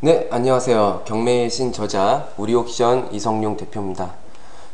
네, 안녕하세요. 경매의 신 저자 우리옥션 이성용 대표입니다.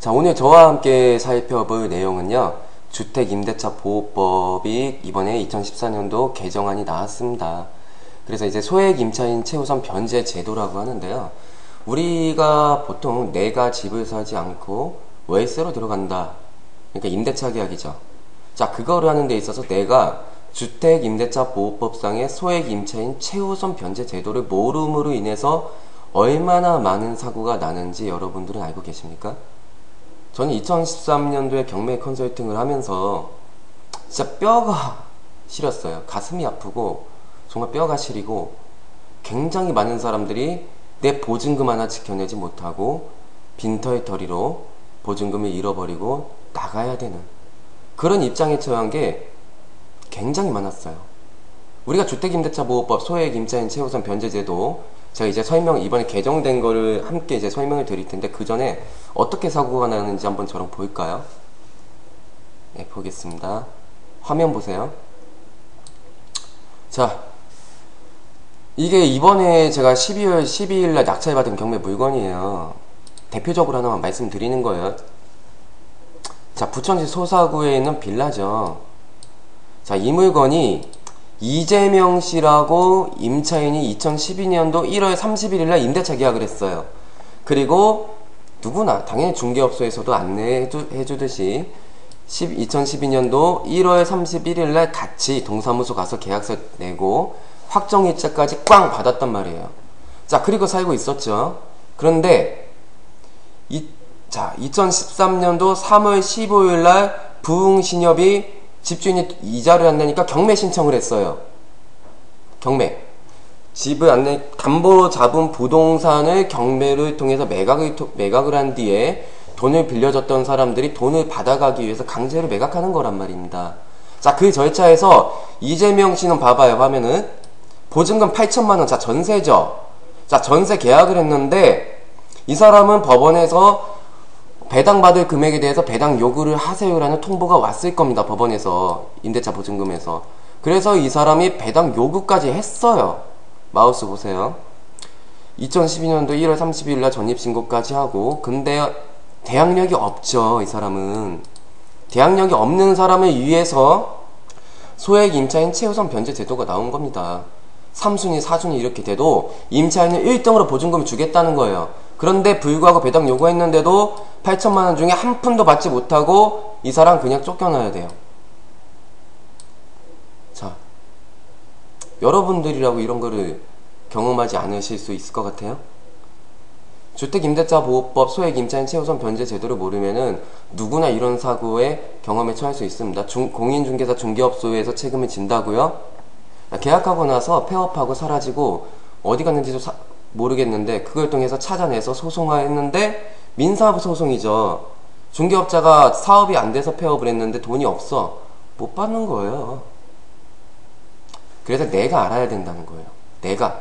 자, 오늘 저와 함께 살펴볼 내용은요. 주택임대차 보호법이 이번에 2014년도 개정안이 나왔습니다. 그래서 이제 소액 임차인 최우선 변제 제도라고 하는데요. 우리가 보통 내가 집을 사지 않고 월세로 들어간다. 그러니까 임대차 계약이죠. 자, 그거를 하는 데 있어서 내가 주택임대차보호법상의 소액임차인 최우선 변제 제도를 모름으로 인해서 얼마나 많은 사고가 나는지 여러분들은 알고 계십니까? 저는 2013년도에 경매 컨설팅을 하면서 진짜 뼈가 시렸어요. 가슴이 아프고 정말 뼈가 시리고 굉장히 많은 사람들이 내 보증금 하나 지켜내지 못하고 빈털터리로 보증금을 잃어버리고 나가야 되는 그런 입장에 처한 게 굉장히 많았어요. 우리가 주택임대차보호법 소액 임차인 최우선 변제제도 제가 이제 설명 이번에 개정된 거를 함께 이제 설명을 드릴 텐데 그 전에 어떻게 사고가 나는지 한번 저랑 볼까요? 네, 보겠습니다. 화면 보세요. 자, 이게 이번에 제가 12월 12일 날 낙찰받은 경매 물건이에요. 대표적으로 하나만 말씀드리는 거예요. 자, 부천시 소사구에 있는 빌라죠. 자, 이 물건이 이재명 씨라고 임차인이 2012년도 1월 31일 날 임대차 계약을 했어요. 그리고 누구나 당연히 중개업소에서도 안내해 주듯이 2012년도 1월 31일 날 같이 동사무소 가서 계약서 내고 확정일자까지 꽝 받았단 말이에요. 자, 그리고 살고 있었죠. 그런데 이, 자, 2013년도 3월 15일 날 부흥신협이 집주인이 이자를 안 내니까 경매 신청을 했어요. 경매. 집을 안 내, 담보 잡은 부동산을 경매를 통해서 매각을, 매각을 한 뒤에 돈을 빌려줬던 사람들이 돈을 받아가기 위해서 강제로 매각하는 거란 말입니다. 자, 그 절차에서 이재명 씨는 봐봐요, 화면은. 보증금 8천만원, 자, 전세죠. 자, 전세 계약을 했는데, 이 사람은 법원에서 배당받을 금액에 대해서 배당 요구를 하세요라는 통보가 왔을 겁니다. 법원에서 임대차 보증금에서. 그래서 이 사람이 배당 요구까지 했어요. 마우스 보세요. 2012년도 1월 30일 날 전입신고까지 하고 근데 대항력이 없죠. 이 사람은. 대항력이 없는 사람을 위해서 소액 임차인 최우선 변제 제도가 나온 겁니다. 3순위, 4순위 이렇게 돼도 임차인은 1등으로 보증금을 주겠다는 거예요. 그런데 불구하고 배당 요구했는데도 8천만 원 중에 한 푼도 받지 못하고 이 사람 그냥 쫓겨나야 돼요. 자, 여러분들이라고 이런 거를 경험하지 않으실 수 있을 것 같아요? 주택임대차보호법 소액 임차인 최우선 변제 제도를 모르면은 누구나 이런 사고에 경험에 처할 수 있습니다. 중, 공인중개사 중개업소에서 책임을 진다고요? 계약하고 나서 폐업하고 사라지고 어디 갔는지도 사, 모르겠는데 그걸 통해서 찾아내서 소송화했는데 민사부 소송이죠. 중개업자가 사업이 안 돼서 폐업을 했는데 돈이 없어. 못 받는 거예요. 그래서 내가 알아야 된다는 거예요. 내가.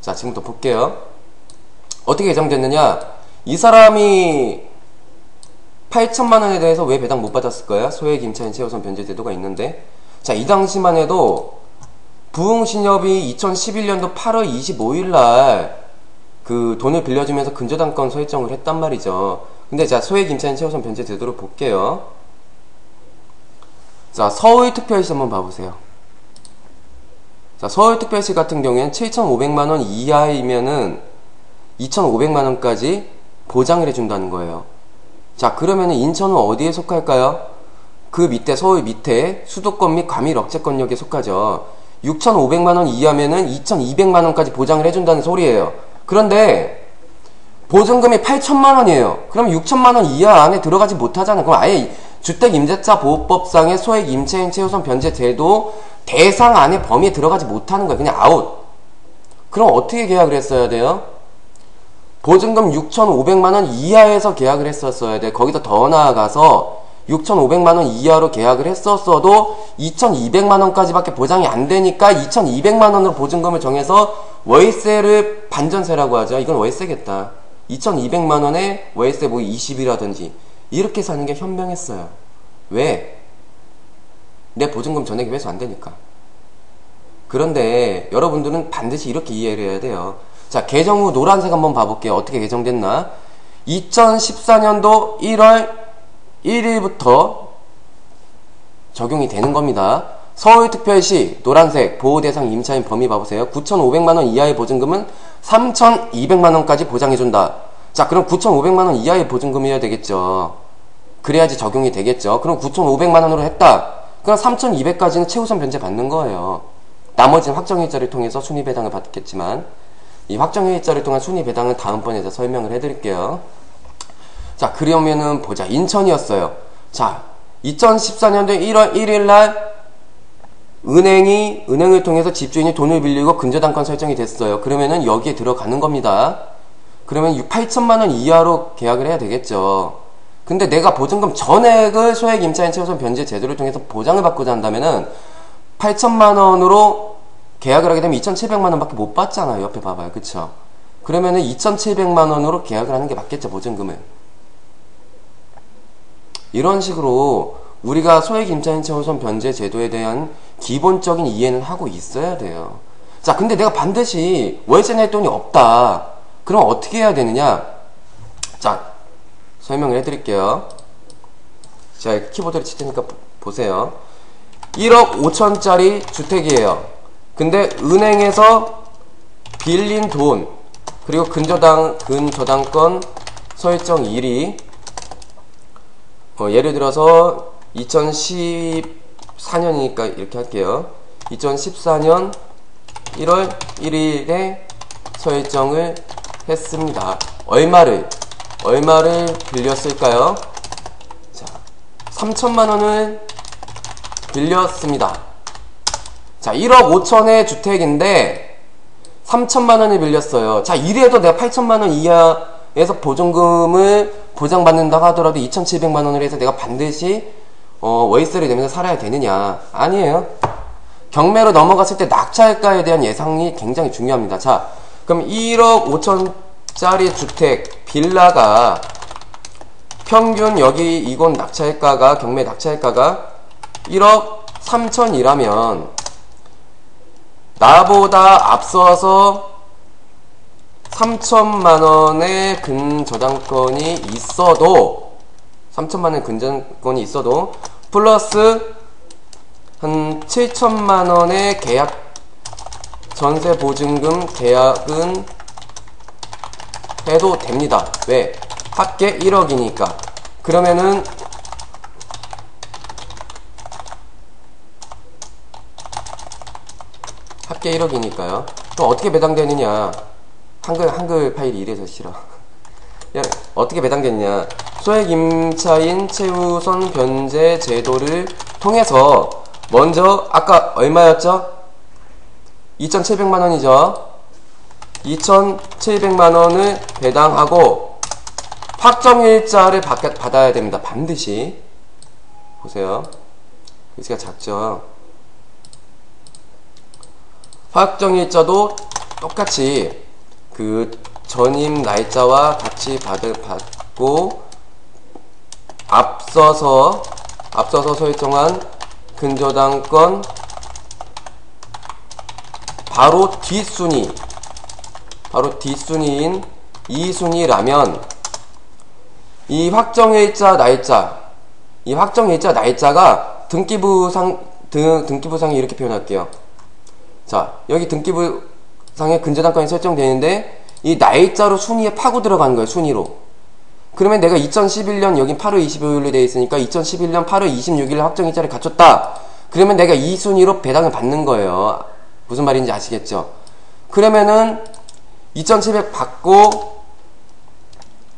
자, 지금부터 볼게요. 어떻게 예정됐느냐? 이 사람이 8천만 원에 대해서 왜 배당 못 받았을까요? 소액 임차인 최우선 변제 제도가 있는데. 자, 이 당시만 해도 부흥신협이 2011년도 8월 25일 날 그 돈을 빌려주면서 근저당권 설정을 했단 말이죠. 근데 자, 소액 임차인 최우선 변제 제도를 볼게요. 자, 서울특별시 한번 봐보세요. 자, 서울특별시 같은 경우에는 7,500만원 이하이면은 2,500만원까지 보장을 해준다는 거예요. 자, 그러면은 인천은 어디에 속할까요? 그 밑에, 서울 밑에 수도권 및 과밀 억제권역에 속하죠. 6,500만 원 이하면은 2,200만 원까지 보장을 해준다는 소리예요. 그런데 보증금이 8천만 원이에요. 그럼 6천만 원 이하 안에 들어가지 못하잖아요. 그럼 아예 주택임대차 보호법상의 소액 임차인 최우선 변제 제도 대상 안에 범위에 들어가지 못하는 거예요. 그냥 아웃. 그럼 어떻게 계약을 했어야 돼요? 보증금 6,500만 원 이하에서 계약을 했었어야 돼. 거기서 더 나아가서 6,500만 원 이하로 계약을 했었어도 2,200만 원까지밖에 보장이 안 되니까 2,200만 원으로 보증금을 정해서 월세를 반전세라고 하죠. 이건 월세겠다. 2,200만 원에 월세 뭐 20이라든지 이렇게 사는 게 현명했어요. 왜? 내 보증금 전액이 회수 안 되니까. 그런데 여러분들은 반드시 이렇게 이해를 해야 돼요. 자, 개정 후 노란색 한번 봐볼게요. 어떻게 개정됐나? 2014년도 1월 1일부터 적용이 되는 겁니다. 서울특별시 노란색 보호대상 임차인 범위 봐보세요. 9,500만원 이하의 보증금은 3,200만원까지 보장해준다. 자, 그럼 9,500만원 이하의 보증금이어야 되겠죠. 그래야지 적용이 되겠죠. 그럼 9,500만원으로 했다. 그럼 3,200까지는 최우선 변제 받는 거예요. 나머지는 확정일자를 통해서 순위 배당을 받겠지만 이 확정일자를 통한 순위 배당은 다음번에 설명을 해드릴게요. 자, 그러면은 보자. 인천이었어요. 자, 2014년도 1월 1일 날 은행이 은행을 통해서 집주인이 돈을 빌리고 근저당권 설정이 됐어요. 그러면은 여기에 들어가는 겁니다. 그러면 8천만 원 이하로 계약을 해야 되겠죠. 근데 내가 보증금 전액을 소액 임차인 최우선 변제 제도를 통해서 보장을 받고자 한다면은 8천만 원으로 계약을 하게 되면 2,700만 원 밖에 못 받잖아요. 옆에 봐봐요. 그쵸? 그러면은 2,700만 원으로 계약을 하는 게 맞겠죠. 보증금을. 이런 식으로 우리가 소액 임차인 최우선 변제 제도에 대한 기본적인 이해는 하고 있어야 돼요. 자, 근데 내가 반드시 월세 낼 돈이 없다. 그럼 어떻게 해야 되느냐? 자, 설명을 해드릴게요. 제가 키보드를 칠 테니까 보세요. 1억 5천짜리 주택이에요. 근데 은행에서 빌린 돈 그리고 근저당 근저당권 설정 일이 어, 예를 들어서 2014년이니까 이렇게 할게요. 2014년 1월 1일에 설정을 했습니다. 얼마를 얼마를 빌렸을까요? 자, 3천만 원을 빌렸습니다. 자, 1억 5천의 주택인데 3천만 원을 빌렸어요. 자, 이래도 내가 8천만 원 이하에서 보증금을 보장받는다고 하더라도 2,700만 원을 해서 내가 반드시 어, 월세를 내면서 살아야 되느냐? 아니에요. 경매로 넘어갔을 때 낙찰가에 대한 예상이 굉장히 중요합니다. 자, 그럼 1억 5천짜리 주택 빌라가 평균 여기 이곳 낙찰가가 경매 낙찰가가 1억 3천이라면 나보다 앞서서 3천만 원의 근저당권이 있어도 3천만 원의 근저당권이 있어도 플러스 한 7천만 원의 계약 전세 보증금 계약은 해도 됩니다. 왜? 합계 1억이니까. 그러면은 합계 1억이니까요. 그럼 어떻게 배당되느냐? 한글 한글 파일이 이래서 싫어. 야, 어떻게 배당되느냐? 소액 임차인 최우선 변제 제도를 통해서 먼저 아까 얼마였죠? 2,700만 원이죠. 2,700만 원을 배당하고 확정일자를 받아야 됩니다. 반드시. 보세요. 글씨가 작죠. 확정일자도 똑같이 그 전임 날짜와 같이 받을, 받고 앞서서 앞서서 설정한 근저당권 바로 뒷순위 바로 뒷순위인 2순위라면 이 확정일자 날짜 이 확정일자 날짜가 등기부상 등, 등기부상이 이렇게 표현할게요. 자 여기 등기부 상에 근저당권이 설정되는데 이 날짜로 순위에 파고 들어가는 거예요 순위로. 그러면 내가 2011년 여긴 8월 25일로 되어 있으니까 2011년 8월 26일 확정일자를 갖췄다. 그러면 내가 이 순위로 배당을 받는 거예요. 무슨 말인지 아시겠죠? 그러면은 2,700 받고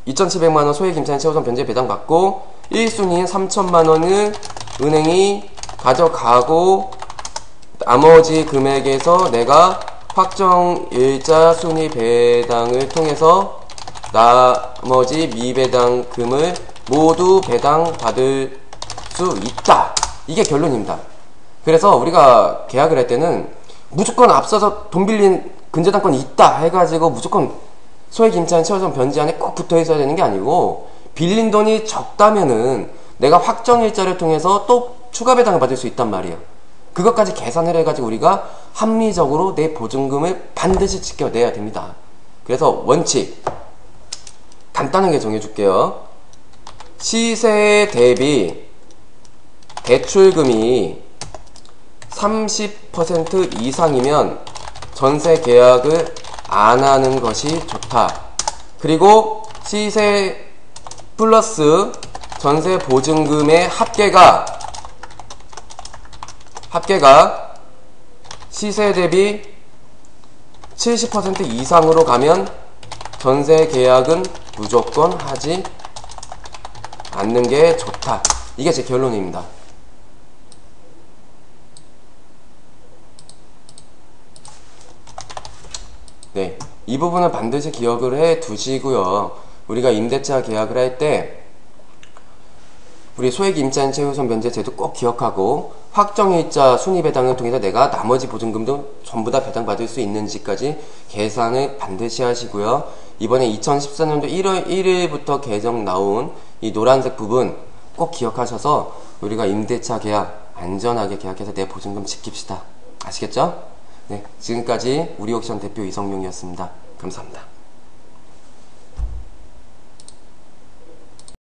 2,700만원 소액 임차인 최우선 변제 배당 받고 1순위인 3천만원을 은행이 가져가고 나머지 금액에서 내가 확정 일자 순위 배당을 통해서 나머지 미배당금을 모두 배당받을 수 있다. 이게 결론입니다. 그래서 우리가 계약을 할 때는 무조건 앞서서 돈 빌린 근저당권이 있다 해가지고 무조건 소액 임차인 최우선 변제안에 꼭 붙어 있어야 되는 게 아니고 빌린 돈이 적다면은 내가 확정 일자를 통해서 또 추가 배당을 받을 수 있단 말이에요. 그것까지 계산을 해가지고 우리가 합리적으로 내 보증금을 반드시 지켜내야 됩니다. 그래서 원칙 간단하게 정해줄게요. 시세 대비 대출금이 30% 이상이면 전세 계약을 안 하는 것이 좋다. 그리고 시세 플러스 전세 보증금의 합계가 합계가 시세 대비 70% 이상으로 가면 전세 계약은 무조건 하지 않는 게 좋다. 이게 제 결론입니다. 네. 이 부분은 반드시 기억을 해 두시고요. 우리가 임대차 계약을 할 때 우리 소액 임차인 최우선 면제 제도 꼭 기억하고 확정일자 순위 배당을 통해서 내가 나머지 보증금도 전부 다 배당받을 수 있는지까지 계산을 반드시 하시고요. 이번에 2014년도 1월 1일부터 개정 나온 이 노란색 부분 꼭 기억하셔서 우리가 임대차 계약 안전하게 계약해서 내 보증금 지킵시다. 아시겠죠? 네, 지금까지 우리 옥션 대표 이성용이었습니다. 감사합니다.